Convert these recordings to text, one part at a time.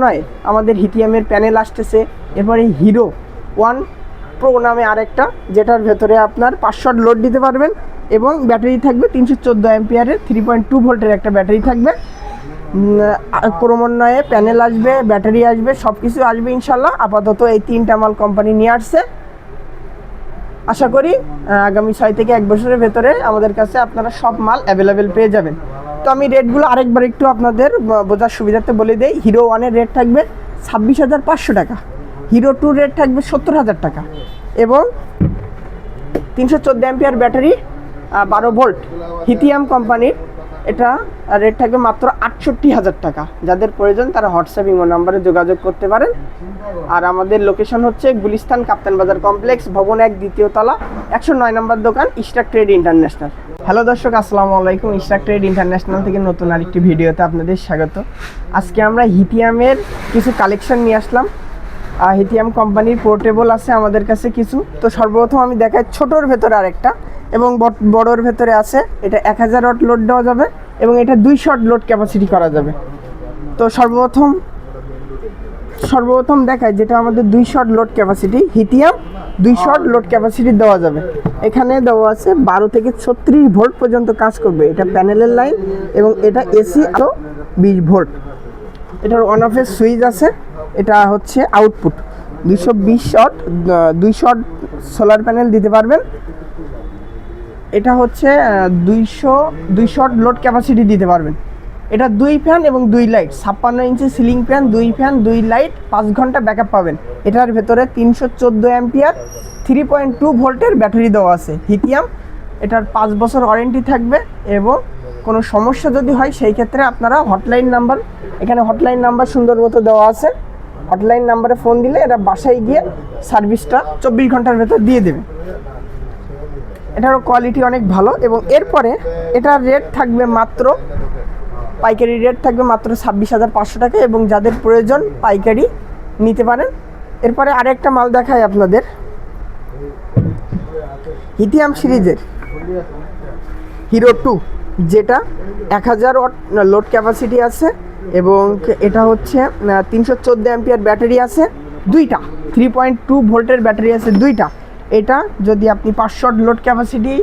ক্রমান্বয়ে আমাদের হিটিএমের প্যানেল আসতেছে। এরপরে হিরো ওয়ান প্রো নামে আরেকটা, যেটার ভেতরে আপনার পাঁচশো লোড দিতে পারবেন এবং ব্যাটারি থাকবে তিনশো চোদ্দ অ্যাম্পিয়ারের, থ্রি পয়েন্ট টু ভোল্টের একটা ব্যাটারি থাকবে। ক্রমান্বয়ে প্যানেল আসবে, ব্যাটারি আসবে সব কিছু আসবে ইনশাল্লাহ। আপাতত এই তিনটা মাল কোম্পানি নিয়ে আসছে। আশা করি আগামী ছয় থেকে এক বছরের ভেতরে আমাদের কাছে আপনারা সব মাল অ্যাভেলেবেল পেয়ে যাবেন। তো আমি রেটগুলো আরেকবার একটু আপনাদের বোঝার সুবিধার্থে বলে দিই। হিরো ওয়ানের রেট থাকবে ছাব্বিশ হাজার পাঁচশো টাকা। হিরো টুর রেট থাকবে সত্তর হাজার টাকা। এবং তিনশো চোদ্দ অ্যাম্পিয়ার ব্যাটারি বারো ভোল্ট হিথিয়াম কোম্পানির এটা রেট থাকবে মাত্র আটষট্টি হাজার টাকা। যাদের প্রয়োজন তারা হোয়াটসঅ্যাপ ইমো নাম্বারে যোগাযোগ করতে পারেন। আর আমাদের লোকেশন হচ্ছে গুলিস্তান কাপ্তান বাজার কমপ্লেক্স ভবন এক, দ্বিতীয় তলা, একশো নয় নম্বর দোকান ইস্টাক ট্রেড ইন্টারন্যাশনাল হ্যালো দর্শক, আসসালামু আলাইকুম। ইস্টাক ট্রেড ইন্টারন্যাশনাল থেকে নতুন আরেকটি ভিডিওতে আপনাদের স্বাগত। আজকে আমরা হিথিয়ামের কিছু কালেকশন নিয়ে আসলাম। হিথিয়াম কোম্পানির পোর্টেবল আছে আমাদের কাছে কিছু। তো সর্বপ্রথম আমি দেখাই ছোটোর ভেতরে আরেকটা। এবং বড়োর ভেতরে আছে, এটা এক হাজার ওয়াট লোড দেওয়া যাবে এবং এটা দুই শট লোড ক্যাপাসিটি করা যাবে। তো সর্বপ্রথম সর্বপ্রথম দেখায় যেটা আমাদের দুই শট লোড ক্যাপাসিটি হিটিয়াম দুই শট লোড ক্যাপাসিটি দেওয়া যাবে। এখানে দেওয়া আছে বারো থেকে ছত্রিশ ভোল্ট পর্যন্ত কাজ করবে। এটা প্যানেলের লাইন এবং এটা এসি আরও বিশ ভোল্ট। এটার অন অফের সুইচ আছে, এটা হচ্ছে আউটপুট দুইশো বিশ শট দুই শট সোলার প্যানেল দিতে পারবেন। এটা হচ্ছে দুইশো দুই শট লোড ক্যাপাসিটি দিতে পারবেন। এটা দুই ফ্যান এবং দুই লাইট ছাপ্পান্ন ইঞ্চি সিলিং ফ্যান দুই ফ্যান দুই লাইট পাঁচ ঘণ্টা ব্যাকআপ পাবেন। এটার ভেতরে তিনশো চোদ্দ অ্যাম্পিয়ার থ্রি পয়েন্ট টু ভোল্টের ব্যাটারি দেওয়া আছে হিথিয়াম এটার পাঁচ বছর ওয়ারেন্টি থাকবে এবং কোনো সমস্যা যদি হয়, সেই ক্ষেত্রে আপনারা হটলাইন নাম্বার এখানে হটলাইন নাম্বার সুন্দর মতো দেওয়া আছে। হটলাইন নাম্বারে ফোন দিলে এরা বাসায় গিয়ে সার্ভিসটা চব্বিশ ঘণ্টার ভেতর দিয়ে দেবে। এটারও কোয়ালিটি অনেক ভালো এবং এরপরে এটার রেট থাকবে মাত্র, পাইকারি রেট থাকবে মাত্র ছাব্বিশ হাজার পাঁচশো টাকা এবং যাদের প্রয়োজন পাইকারি নিতে পারেন। এরপরে আরেকটা মাল দেখায় আপনাদের। হিটিয়াম সিরিজের হিরো টু যেটা এক হাজার লোড ক্যাপাসিটি আছে এবং এটা হচ্ছে তিনশো চোদ্দ অ্যাম্পিয়ার ব্যাটারি আছে, দুইটা থ্রি পয়েন্ট টু ভোল্টের ব্যাটারি আছে, দুইটা। এটা যদি আপনি পাঁচশো লোড ক্যাপাসিটি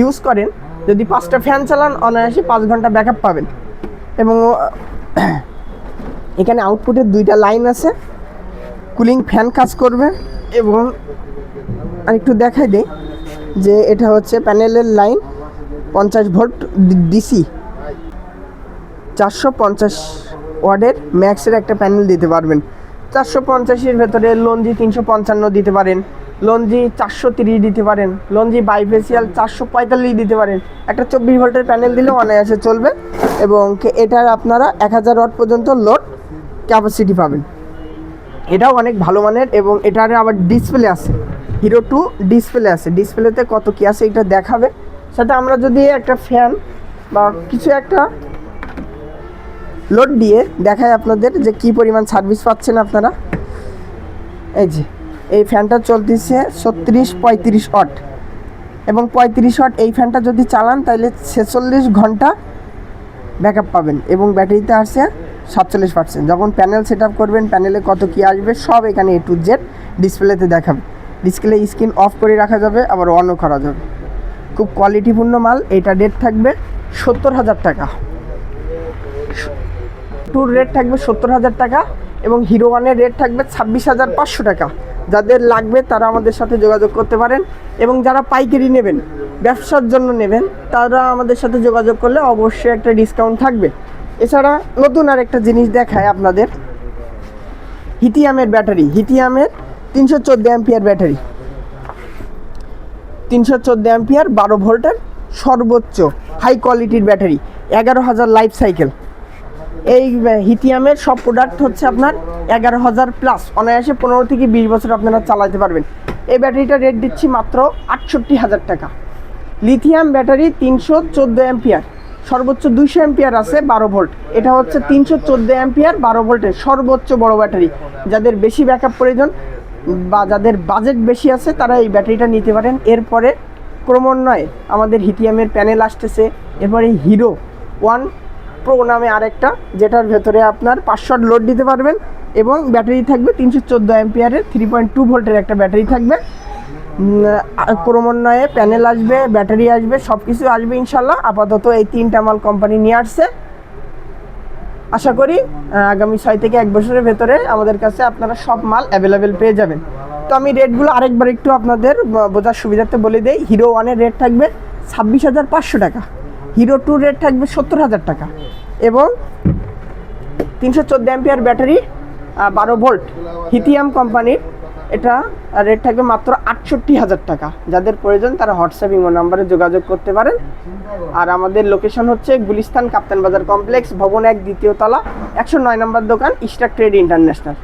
ইউজ করেন, যদি পাঁচটা ফ্যান চালান, অনায়াসে পাঁচ ঘণ্টা ব্যাকআপ পাবেন। এবং, এখানে আউটপুটের দুইটা লাইন আছে। কুলিং ফ্যান কাজ করবে এবং আর একটু দেখাই দেই যে এটা হচ্ছে প্যানেলের লাইন পঞ্চাশ ভোল্ট ডিসি চারশো পঞ্চাশ ওয়ার্ডের ম্যাক্সের একটা প্যানেল দিতে পারবেন। চারশো পঞ্চাশের ভেতরে লঞ্জি তিনশো পঞ্চান্ন দিতে পারেন। লঞ্জি চারশো তিরিশ দিতে পারেন, লঞ্জি বাইফেসিয়াল চারশো পঁয়তাল্লিশ দিতে পারেন। একটা চব্বিশ ভোল্টের প্যানেল দিলেও অনায়াসে চলবে এবং এটার আপনারা এক হাজার ওয়াট পর্যন্ত লোড ক্যাপাসিটি পাবেন। এটাও অনেক ভালো মানের এবং এটার আবার ডিসপ্লে আছে। হিরো টু ডিসপ্লে আছে। ডিসপ্লেতে কত কি আছে এটা দেখাবে। সাথে আমরা যদি একটা ফ্যান বা কিছু একটা লোড দিয়ে দেখায় আপনাদের যে কি পরিমাণ সার্ভিস পাচ্ছেন আপনারা। এই যে এই ফ্যানটা চলতেছে ছত্রিশ পঁয়ত্রিশ ওয়াট এবং পঁয়ত্রিশ ওয়াট এই ফ্যানটা যদি চালান তাহলে ছেচল্লিশ ঘণ্টা ব্যাকআপ পাবেন এবং ব্যাটারিতে আসছে সাতচল্লিশ পার্সেন্ট। যখন প্যানেল সেট আপ করবেন, প্যানেলে কত কী আসবে, সব এখানে এ টু জেড ডিসপ্লেতে দেখাবে। ডিসপ্লে স্ক্রিন অফ করে রাখা যাবে, আবার অনও করা যাবে। খুব কোয়ালিটিপূর্ণ মাল, এটা রেট থাকবে সত্তর হাজার টাকা। টুর রেট থাকবে সত্তর হাজার টাকা এবং হিরো ওয়ানের রেট থাকবে ছাব্বিশ হাজার পাঁচশো টাকা। যাদের লাগবে তারা আমাদের সাথে যোগাযোগ করতে পারেন এবং যারা পাইকারি নেবেন, ব্যবসার জন্য নেবেন, তারা আমাদের সাথে যোগাযোগ করলে অবশ্যই একটা ডিসকাউন্ট থাকবে। এছাড়া নতুন আর একটা জিনিস দেখায় আপনাদের। হিটিয়ামের ব্যাটারি, হিটিয়ামের তিনশো চোদ্দ অ্যাম্পিয়ার ব্যাটারি। তিনশো চোদ্দ অ্যাম্পিয়ার, বারো ভোল্টের সর্বোচ্চ হাই কোয়ালিটির ব্যাটারি, এগারো হাজার লাইফ সাইকেল এই হিটিয়ামের সব প্রোডাক্ট হচ্ছে আপনার এগারো হাজার প্লাস অনায়াসে পনেরো থেকে বিশ বছর আপনারা চালাতে পারবেন। এই ব্যাটারিটা রেট দিচ্ছি মাত্র আটষট্টি হাজার টাকা। লিথিয়াম ব্যাটারি তিনশো চোদ্দ অ্যাম্পিয়ার সর্বোচ্চ দুইশো অ্যাম্পিয়ার আছে, বারো ভোল্ট এটা হচ্ছে তিনশো চোদ্দ অ্যাম্পিয়ার বারো ভোল্টের সর্বোচ্চ বড় ব্যাটারি যাদের বেশি ব্যাকআপ প্রয়োজন বা যাদের বাজেট বেশি আছে, তারা এই ব্যাটারিটা নিতে পারেন। এরপরে ক্রমান্বয়ে আমাদের হিটিয়ামের প্যানেল আসতেছে। এরপরে হিরো ওয়ান প্রো নামে আরেকটা, যেটার ভেতরে আপনার পাঁচশো লোড দিতে পারবেন এবং ব্যাটারি থাকবে তিনশো চোদ্দ অ্যাম্পিয়ারের থ্রি পয়েন্ট টু ভোল্টের একটা ব্যাটারি থাকবে। ক্রমান্বয়ে প্যানেল আসবে, ব্যাটারি আসবে সব কিছু আসবে ইনশাল্লাহ। আপাতত এই তিনটা মাল কোম্পানি নিয়ে আসছে। আশা করি আগামী ছয় থেকে এক বছরের ভেতরে আমাদের কাছে আপনারা সব মাল অ্যাভেলেবেল পেয়ে যাবেন। তো আমি রেটগুলো আরেকবার একটু আপনাদের বোঝার সুবিধার্থে বলে দেই। হিরো ওয়ানের রেট থাকবে ছাব্বিশ হাজার পাঁচশো টাকা। হিরো টু রেট থাকবে সত্তর হাজার টাকা। এবং তিনশো চোদ্দ অ্যাম্পিয়ার ব্যাটারি বারো ভোল্ট হিথিয়াম কোম্পানির। এটা রেট থাকবে মাত্র আটষট্টি হাজার টাকা। যাদের প্রয়োজন তারা হোয়াটসঅ্যাপ, ইমো নাম্বারে যোগাযোগ করতে পারেন। আর আমাদের লোকেশন হচ্ছে গুলিস্তান কাপ্তান বাজার কমপ্লেক্স, ভবন এক, দ্বিতীয় তলা, একশো নয় নম্বর দোকান, ইস্টার ট্রেড ইন্টারন্যাশনাল।